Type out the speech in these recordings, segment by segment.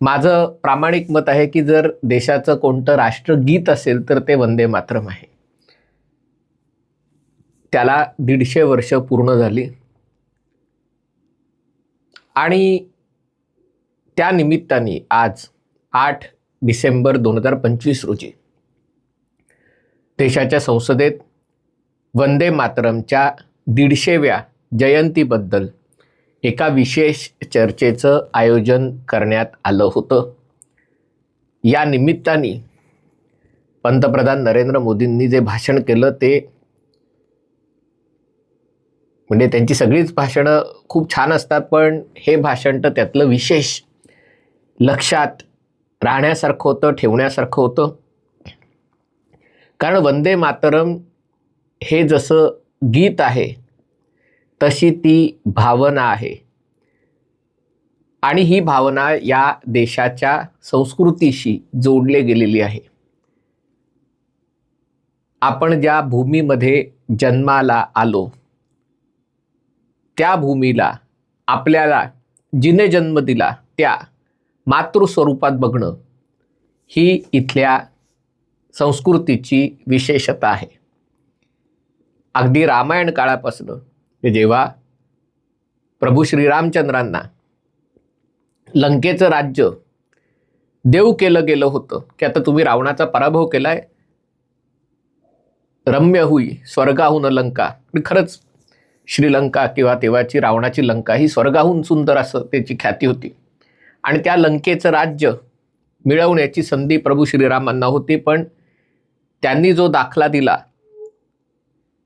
माझं प्रामाणिक मत आहे की जर देशाचं कोणतं राष्ट्रगीत असेल तर ते वंदे मातरम आहे. त्याला दीडशे वर्ष पूर्ण झाली. आणि त्या निमित्ताने आज आठ डिसेंबर दोन हजार पंचवीस रोजी देशाच्या संसदेत वंदे मातरमच्या दीडशेव्या जयंतीबद्दल एका विशेष चर्चेचं आयोजन करण्यात आलं होतं. या निमित्ताने पंतप्रधान नरेंद्र मोदींनी जे भाषण केलं ते म्हणजे त्यांची सगळीच भाषणं खूप छान असतात पण हे भाषण तर त्यातलं विशेष लक्षात राहण्यासारखं होतं ठेवण्यासारखं होतं. कारण वंदे मातरम हे जसं गीत आहे तशी ती भावना आहे. आणि ही भावना या देशाच्या संस्कृतीशी जोडले गेलेली आहे. आपण ज्या भूमीमध्ये जन्माला आलो त्या भूमीला आपल्याला जिने जन्म दिला त्या मातृस्वरूपात बघणं ही इथल्या संस्कृतीची विशेषता आहे. अगदी रामायण काळापासून जेव्हा प्रभू श्रीरामचंद्रांना लंकेचं राज्य देव केलं गेलं होतं की आता तुम्ही रावणाचा पराभव केलाय रम्य हुई स्वर्गाहून लंका. खरंच श्रीलंका किंवा तेव्हाची रावणाची लंका ही स्वर्गाहून सुंदर असं त्याची ख्याती होती. आणि त्या लंकेचं राज्य मिळवण्याची संधी प्रभू श्रीरामांना होती पण त्यांनी जो दाखला दिला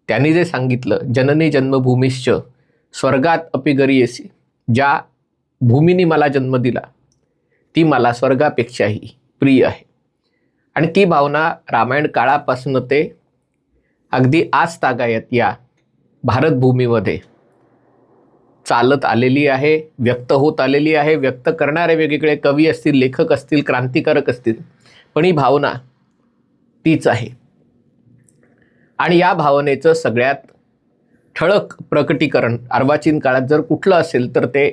त्यांनी जे सांगितलं जननी जन्मभूमीश्च स्वर्गात अपि गरीयसी ज्या भूमीने मला जन्म दिला ती मला स्वर्गापेक्षाही प्रिय आहे. आणि ती भावना रामायण काळापासून ते अगदी आज तागायत या भारतभूमीमध्ये चालत आलेली आहे व्यक्त होत आलेली आहे. व्यक्त करणारे वेगवेगळे कवी असतील लेखक असतील क्रांतिकारक असतील पण ही भावना तीच आहे. आणि या भावनेचं सगळ्यात ठळक प्रकटीकरण अर्वाचीन काळात जर कुठलं असेल तर ते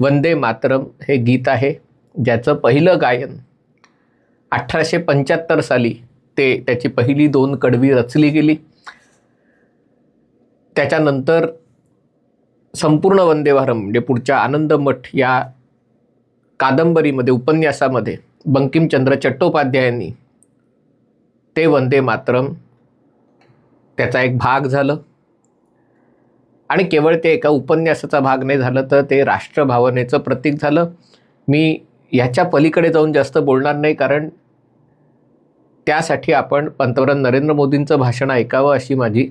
वंदे मातरम हे गीत आहे ज्याचं पहिलं गायन अठराशे पंच्याहत्तर साली ते त्याची पहिली दोन कडवी रचली गेली. त्याच्यानंतर संपूर्ण वंदे भारम म्हणजे पुढच्या आनंदमठ या कादंबरीमध्ये उपन्यासामध्ये बंकिमचंद्र चट्टोपाध्यायांनी ते वंदे मातरम त्याचा एक भाग झालं. आणि केवळ ते एका उपन्यासाचा भाग नाही झालं तर ते राष्ट्रभावनेचं प्रतीक झालं. मी ह्याच्या पलीकडे जाऊन जास्त बोलणार नाही कारण त्यासाठी आपण पंतप्रधान नरेंद्र मोदींचं भाषण ऐकावं अशी माझी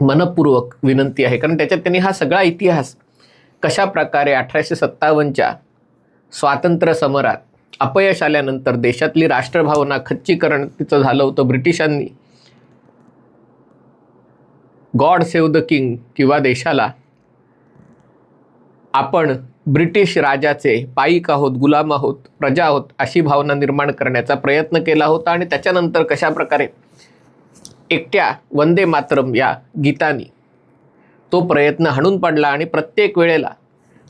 मनपूर्वक विनंती आहे. कारण त्याच्यात त्यांनी हा सगळा इतिहास कशा प्रकारे अठराशे सत्तावन्नच्या स्वातंत्र्य समरात अपयश आल्यानंतर देशातली राष्ट्रभावना खच्चीकरण तिचं झालं होतं. ब्रिटिशांनी गॉड सेव द किंग किंवा देशाला आपण ब्रिटिश राजाचे पाईक आहोत गुलाम आहोत प्रजा आहोत अशी भावना निर्माण करण्याचा प्रयत्न केला होता आणि त्याच्यानंतर कशा प्रकारे एकट्या वंदे मातरम या गीतानी तो प्रयत्न हाणून पडला आणि प्रत्येक वेळेला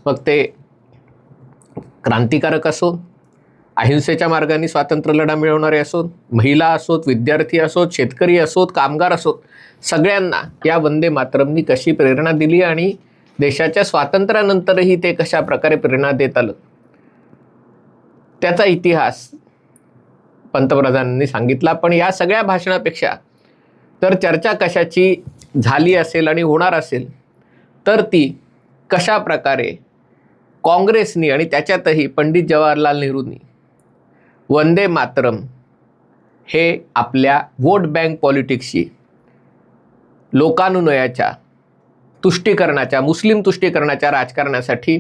मग ते क्रांतिकारक असो अहिंसेच्या मार्गाने स्वातंत्र्य लढा मिळवणारे असोत महिला असोत विद्यार्थी असोत शेतकरी असोत कामगार असोत सगळ्यांना या वंदे मातरमनी कशी प्रेरणा दिली आणि देशाच्या स्वातंत्र्यानंतरही ते कशा प्रकारे प्रेरणा देत आलं? त्याचा इतिहास पंतप्रधानांनी सांगितला. पण या सगळ्या भाषणापेक्षा तर चर्चा कशाची झाली असेल आणि होणार असेल तर ती कशा प्रकारे काँग्रेसनी आणि त्याच्यातही पंडित जवाहरलाल नेहरूंनी वंदे मातरम हे आपल्या वोट बँक पॉलिटिक्सशी लोकानुनयाच्या तुष्टीकरणाच्या मुस्लिम तुष्टीकरणाच्या राजकारणासाठी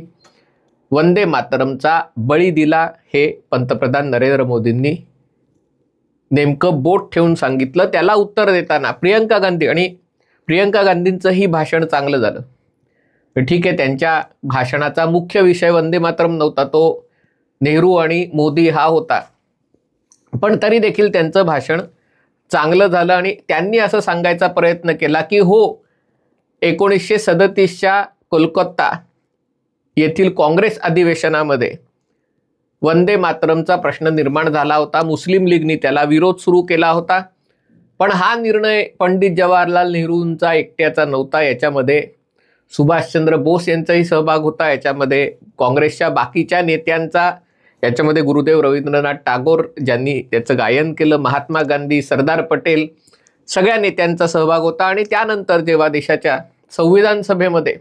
वंदे मातरमचा बळी दिला हे पंतप्रधान नरेंद्र मोदींनी नेमकं बोट ठेवून सांगितलं. त्याला उत्तर देताना प्रियंका गांधी आणि प्रियंका गांधींचंही भाषण चांगलं झालं. तर ठीक आहे त्यांच्या भाषणाचा मुख्य विषय वंदे मातरम नव्हता तो नेहरू आणि मोदी हा होता. पण तरी देखील त्यांचं भाषण चांगलं झालं आणि त्यांनी असं सांगायचा प्रयत्न केला की हो एकोणीसशे सदतीसच्या कोलकाता येथील काँग्रेस अधिवेशनामध्ये वंदे मातरमचा प्रश्न निर्माण झाला होता. मुस्लिम लीगनी त्याला विरोध सुरू केला होता. पण हा निर्णय पंडित जवाहरलाल नेहरूंचा एकट्याचा नव्हता. याच्यामध्ये सुभाषचंद्र बोस यांचाही सहभाग होता. याच्यामध्ये काँग्रेसच्या बाकीच्या नेत्यांचा याच्यामध्ये गुरुदेव रवींद्रनाथ टागोर ज्यांनी त्याचं गायन केलं महात्मा गांधी सरदार पटेल सगळ्या नेत्यांचा सहभाग होता आणि त्यानंतर जेव्हा देशाच्या संविधान सभेमध्ये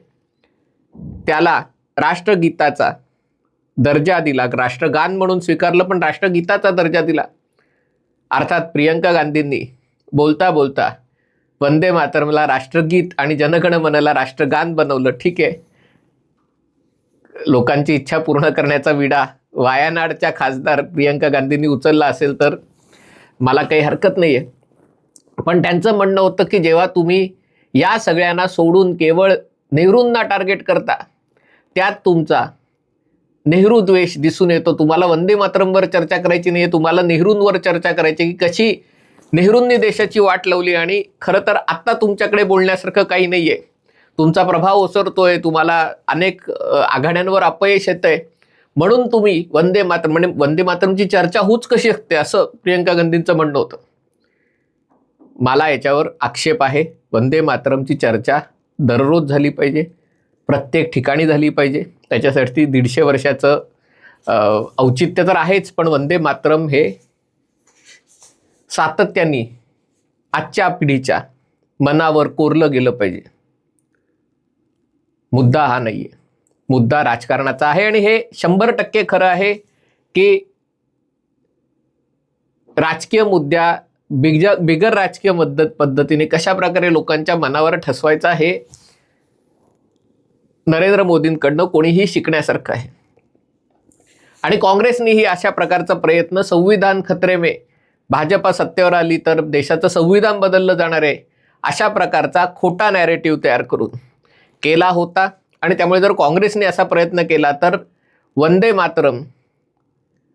त्याला राष्ट्रगीताचा दर्जा दिला राष्ट्रगान म्हणून स्वीकारलं पण राष्ट्रगीताचा दर्जा दिला अर्थात प्रियंका गांधींनी बोलता बोलता वंदे मातरमला राष्ट्रगीत आणि जनगण मनाला राष्ट्रगान बनवलं. ठीक आहे. लोकांची इच्छा पूर्ण करण्याचा विडा वायानाडच्या खासदार प्रियंका गांधींनी उचलला असेल तर मला काही हरकत नाही आहे पण त्यांचं म्हणणं होतं की जेव्हा तुम्ही या सगळ्यांना सोडून केवळ नेहरूंना टार्गेट करता त्यात तुमचा नेहरू द्वेष दिसून येतो. तुम्हाला वंदे मातरमवर चर्चा करायची नाही आहे तुम्हाला नेहरूंवर चर्चा करायची की कशी नेहरूंनी देशाची वाट लावली आणि खरं तर आत्ता तुमच्याकडे बोलण्यासारखं काही नाही आहे तुमचा प्रभाव ओसरतोय तुम्हाला अनेक आघाड्यांवर अपयश येतंय. म्हणून तुम्ही वंदे मातरम म्हणजे वंदे मातरमची चर्चा होऊच कशी असते असं प्रियंका गांधींचं म्हणणं होतं. मला याच्यावर आक्षेप आहे वंदे मातरमची चर्चा दररोज झाली पाहिजे प्रत्येक ठिकाणी झाली पाहिजे. त्याच्यासाठी दीडशे वर्षाचं औचित्य तर आहेच पण वंदे मातरम हे सातत्याने आजच्या पिढीच्या मनावर कोरलं गेलं पाहिजे. मुद्दा हा नाही आहे मुद्दा राजकारणाचा आहे आणि हे शंभर टक्के खरं आहे की राजकीय मुद्द्या बिग बिगर राजकीय मद्दत पद्धतीने कशा प्रकारे लोकांच्या मनावर ठसवायचा हे नरेंद्र मोदींकडनं कोणीही शिकण्यासारखं आहे. आणि काँग्रेसनेही अशा प्रकारचा प्रयत्न संविधान खतरे में भाजपा सत्तेवर आली तर देशाचं संविधान बदललं जाणार आहे अशा प्रकारचा खोटा नॅरेटिव्ह तयार करून केला होता. आणि त्यामुळे जर काँग्रेसने असा प्रयत्न केला तर वंदे मातरम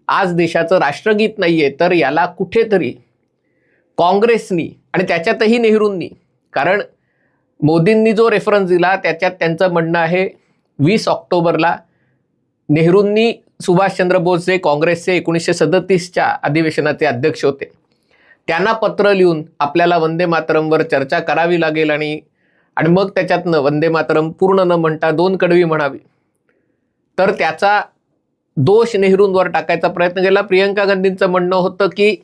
आज देशाचं राष्ट्रगीत नाही आहे तर याला कुठेतरी काँग्रेसनी आणि त्याच्यातही नेहरूंनी कारण मोदींनी जो रेफरन्स दिला त्याच्यात त्यांचं म्हणणं आहे वीस ऑक्टोबरला नेहरूंनी सुभाषचंद्र बोस जे काँग्रेसचे एकोणीसशे सदतीसच्या अधिवेशनाचे अध्यक्ष होते. त्यांना पत्र लिहून आपल्याला वंदे मातरमवर चर्चा करावी लागेल आणि आणि मग त्याच्यातनं वंदे मातरम पूर्ण न म्हणता दोन कडवी म्हणावी. तर त्याचा दोष नेहरूंवर टाकायचा प्रयत्न केला. प्रियंका गांधींचं म्हणणं होतं की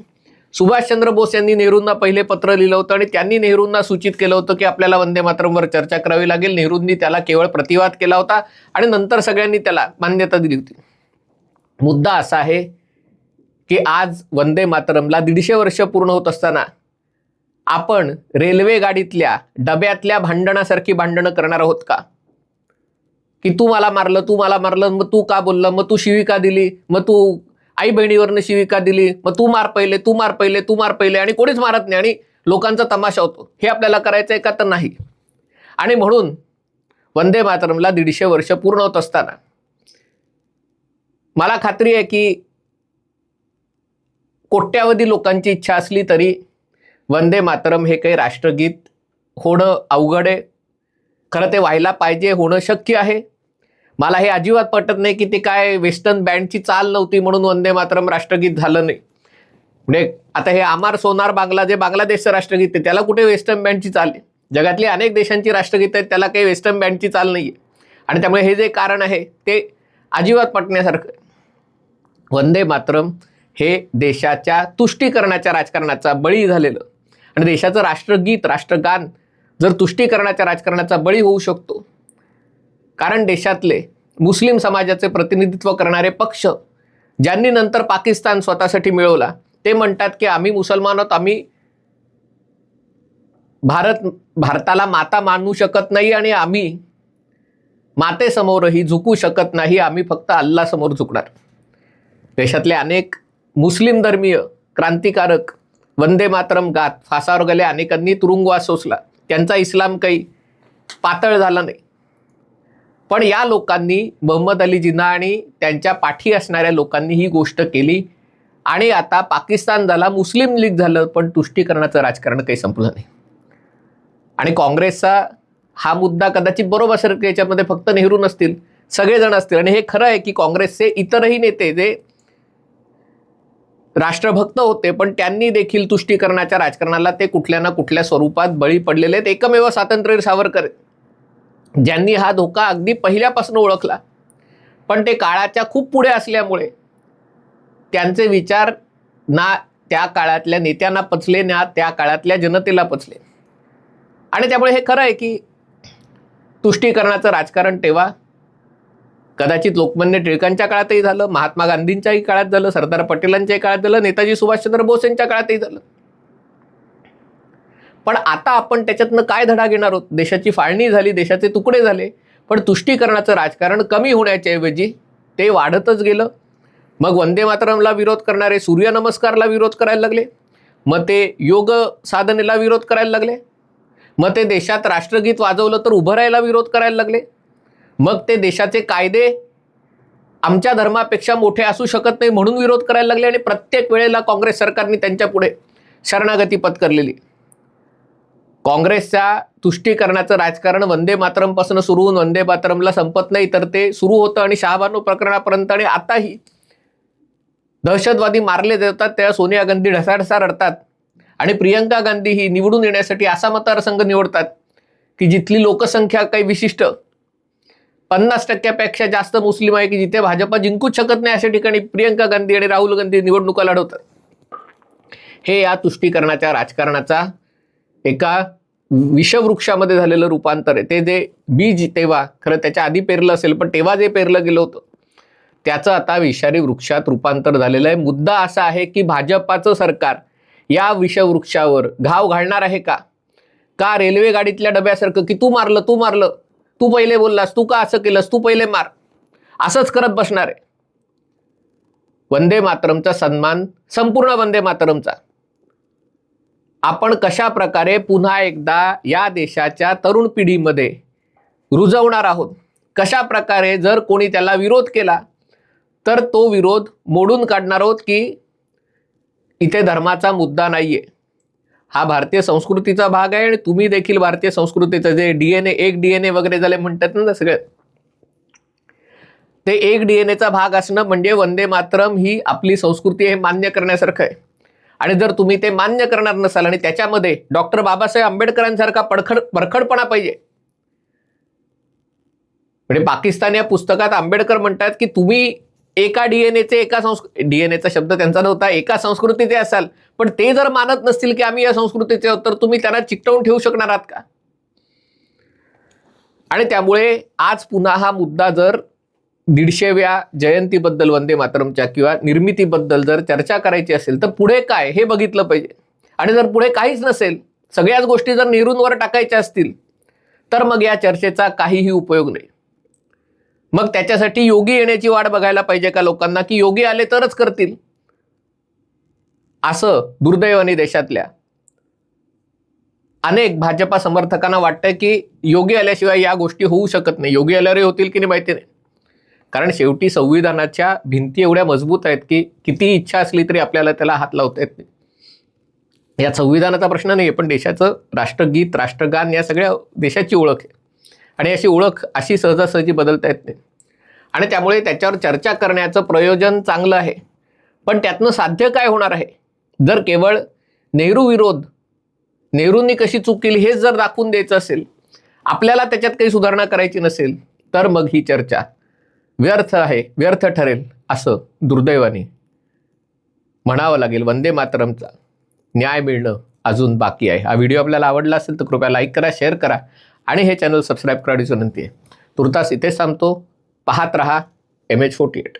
सुभाषचंद्र बोस यांनी नेहरूंना पहिले पत्र लिहिलं होतं आणि त्यांनी नेहरूंना सूचित केलं होतं की आपल्याला वंदे मातरमवर चर्चा करावी लागेल. नेहरूंनी त्याला केवळ प्रतिवाद केला होता आणि नंतर सगळ्यांनी त्याला मान्यता दिली होती. मुद्दा असा आहे की आज वंदे मातरमला दीडशे वर्ष पूर्ण होत असताना आपण रेल्वे गाडीतल्या डब्यातल्या भांडणासारखी भांडणं करणार आहोत का? की तू मला मारलं तू मला मारलं मग तू का बोललं मग तू शिविका दिली मग तू आई बहिणीवरनं शिविका दिली मग तू मार पहिले तू मार पहिले तू मार पहिले आणि कोणीच मारत नाही आणि लोकांचा तमाशा होतो. हे आपल्याला करायचं आहे का तर नाही. आणि म्हणून वंदे मातरमला दीडशे वर्ष पूर्ण होत असताना मला खात्री आहे की कोट्यावधी लोकांची इच्छा असली तरी वंदे मातरम हे काही राष्ट्रगीत होणं अवघड आहे. खरं ते व्हायला पाहिजे होणं शक्य आहे. मला हे अजिबात पटत नाही की ते काय वेस्टर्न बँडची चाल नव्हती म्हणून वंदे मातरम राष्ट्रगीत झालं नाही. म्हणजे आता हे आमार सोनार बांगला जे बांगलादेशचं राष्ट्रगीत आहे त्याला कुठे वेस्टर्न बँडची चाल आहे? जगातली अनेक देशांची राष्ट्रगीत आहेत त्याला काही वेस्टर्न बँडची चाल नाही आहे आणि त्यामुळे हे जे कारण आहे ते अजिबात पटण्यासारखं वंदे मातरम हे देशाच्या तुष्टीकरणाच्या राजकारणाचा बळी झालेलं. आणि देशाचं राष्ट्रगीत राष्ट्रगान जर तुष्टीकरणाच्या राजकारणाचा बळी होऊ शकतो कारण देशातले मुस्लिम समाजाचे प्रतिनिधित्व करणारे पक्ष ज्यांनी नंतर पाकिस्तान स्वतःसाठी मिळवला ते म्हणतात की आम्ही मुसलमान आहोत आम्ही भारत भारताला माता मानू शकत नाही आणि आम्ही मातेसमोरही झुकू शकत नाही आम्ही फक्त अल्लासमोर झुकणार. देशातले अनेक मुस्लिम धर्मीय क्रांतिकारक वंदे मातरम गात फासावर गेले अनेकांनी तुरुंगवास सोसला. त्यांचा इस्लाम काही पातळ झाला नाही. पण या लोकांनी मोहम्मद अली जिना आणि त्यांच्या पाठी असणाऱ्या लोकांनी ही गोष्ट केली. आणि आता पाकिस्तान झाला मुस्लिम लीग झालं पण तुष्टीकरणाचं राजकारण काही संपलं नाही. आणि काँग्रेसचा हा मुद्दा कदाचित बरोबर असेल याच्यामध्ये फक्त नेहरू नसतील सगळेजण असतील. आणि हे खरं आहे की काँग्रेसचे इतरही नेते जे राष्ट्रभक्त होते पण त्यांनी देखील तुष्टीकरणाच्या राजकारणाला ते कुठल्या ना कुठल्या स्वरूपात बळी पडलेले आहेत. एकमेव स्वातंत्र्य सावरकर ज्यांनी हा धोका अगदी पहिल्यापासून ओळखला. पण ते काळाच्या खूप पुढे असल्यामुळे त्यांचे विचार ना त्या काळातल्या नेत्यांना पचले ना त्या काळातल्या जनतेला पचले. आणि त्यामुळे हे खरं आहे की तुष्टीकरणाचं राजकारण तेव्हा कदाचित लोकमान्य टिळकांच्या काळातही झालं महात्मा गांधींच्याही काळात झालं सरदार पटेलांच्याही काळात झालं नेताजी सुभाषचंद्र बोस यांच्या काळातही झालं. पण आता आपण त्याच्यातनं काय धडा घेणार आहोत? देशाची फाळणी झाली देशाचे तुकडे झाले पण तुष्टीकरणाचं राजकारण कमी होण्याच्या ऐवजी ते वाढतच गेलं. मग वंदे मातरमला विरोध करणारे सूर्यनमस्कारला विरोध करायला लागले. मग ते योग साधनेला विरोध करायला लागले. मग ते देशात राष्ट्रगीत वाजवलं तर उभं राहायला विरोध करायला लागले. मग ते देशाचे कायदे आमच्या धर्मापेक्षा मोठे असू शकत नाही म्हणून विरोध करायला लागले आणि प्रत्येक वेळेला काँग्रेस सरकारने त्यांच्या पुढे शरणागती पत्करलेली. काँग्रेसच्या तुष्टीकरणाचं राजकारण वंदे मातरमपासून सुरू होऊन वंदे मातरमला संपत नाही तर ते सुरू होतं आणि शहाबानू प्रकरणापर्यंत आणि आताही दहशतवादी मारले जातात तेव्हा सोनिया गांधी ढसाढसा रडतात आणि प्रियंका गांधी ही निवडून येण्यासाठी असा मतदारसंघ निवडतात की जिथली लोकसंख्या काही विशिष्ट पन्नास टक्क्यापेक्षा जास्त मुस्लिम आहे की जिथे भाजपा जिंकूच शकत नाही अशा ठिकाणी प्रियंका गांधी आणि राहुल गांधी निवडणुका लढवतात. हे या तुष्टीकरणाच्या राजकारणाचा एका विषवृक्षामध्ये झालेलं रूपांतर आहे. ते जे बीज तेव्हा खरं त्याच्या आधी पेरलं असेल पण तेव्हा जे पेरलं गेलं होतं त्याचं आता विषारी वृक्षात रूपांतर झालेलं आहे. मुद्दा असा आहे की भाजपाचं सरकार या विषवृक्षावर घाव घालणार आहे का? का रेल्वे गाडीतल्या डब्यासारखं की तू मारलं तू मारलं? तू पहिले बोललास तू का असं केलंस तू पहिले मार. असंच करत बसणार आहे. वंदे मातरमचा सन्मान संपूर्ण वंदे मातरमचा. आपण कशा प्रकारे पुन्हा एकदा या देशाच्या तरुण पिढीमध्ये रुजवणार आहोत? कशा प्रकारे जर कोणी त्याला विरोध केला तर तो विरोध मोडून काढणार आहोत की इथे धर्माचा मुद्दा नाहीये. हा भारतीय संस्कृतीचा भाग आहे आणि तुम्ही देखील भारतीय संस्कृतीचं जे डी एन ए एक डी एन ए वगैरे झाले म्हणतात ना सगळे. ते एक डी एन एचा भाग असणं म्हणजे वंदे मातरम ही आपली संस्कृती हे मान्य करण्यासारखं आहे. आणि जर तुम्ही ते मान्य करणार नसाल आणि त्याच्यामध्ये डॉक्टर बाबासाहेब आंबेडकरांसारखा पडखड परखडपणा पाहिजे. म्हणजे पाकिस्तान या पुस्तकात आंबेडकर म्हणतात की तुम्ही एका डीएनएचे एका संस्कृ डीएनएचा शब्द त्यांचा नव्हता एका संस्कृतीचे असाल. पण ते जर मानत नसतील की आम्ही या संस्कृतीचे आहोत तर तुम्ही त्यांना चिकटवून ठेवू शकणार आहात का? आणि त्यामुळे आज पुन्हा हा मुद्दा जर दीडशेव्या जयंतीबद्दल वंदे मातरमच्या किंवा निर्मितीबद्दल जर चर्चा करायची असेल तर पुढे काय हे बघितलं पाहिजे. आणि जर पुढे काहीच नसेल सगळ्याच गोष्टी जर नेहरूंवर टाकायच्या असतील तर मग या चर्चेचा काहीही उपयोग नाही. मग त्याच्यासाठी योगी येण्याची वाट बघायला पाहिजे का लोकांना? की योगी आले तरच करतील. असं दुर्दैवाने देशातल्या अनेक भाजपा समर्थकांना वाटतंय की योगी आल्याशिवाय या गोष्टी होऊ शकत नाही. योगी आल्यावरही होतील की नाही माहिती नाही. कारण शेवटी संविधानाच्या भिंती एवढ्या मजबूत आहेत की किती इच्छा असली तरी आपल्याला त्याला हात लावता येत नाही. या संविधानाचा प्रश्न नाही आहे पण देशाचं राष्ट्रगीत राष्ट्रगान या सगळ्या देशाची ओळख आहे. आणि अशी ओळख अशी सहजासहजी बदलता येत नाही. आणि त्यामुळे त्याच्यावर चर्चा करण्याचं प्रयोजन चांगलं आहे. पण त्यातनं साध्य काय होणार आहे? जर केवळ नेहरू विरोध नेहरूंनी कशी चूक केली हेच जर दाखवून द्यायचं असेल आपल्याला त्याच्यात काही सुधारणा करायची नसेल तर मग ही चर्चा व्यर्थ आहे व्यर्थ ठरेल असं दुर्दैवाने म्हणावं लागेल वंदे मातरमचा. न्याय मिळणं अजून बाकी आहे. हा व्हिडिओ आपल्याला आवडला असेल तर कृपया लाईक करा शेअर करा. आणि हे चॅनल सबस्क्राईब करण्याची विनंती आहे. तुर्तास इथेच थांबतो. पाहत रहा एम एच फोर्टी एट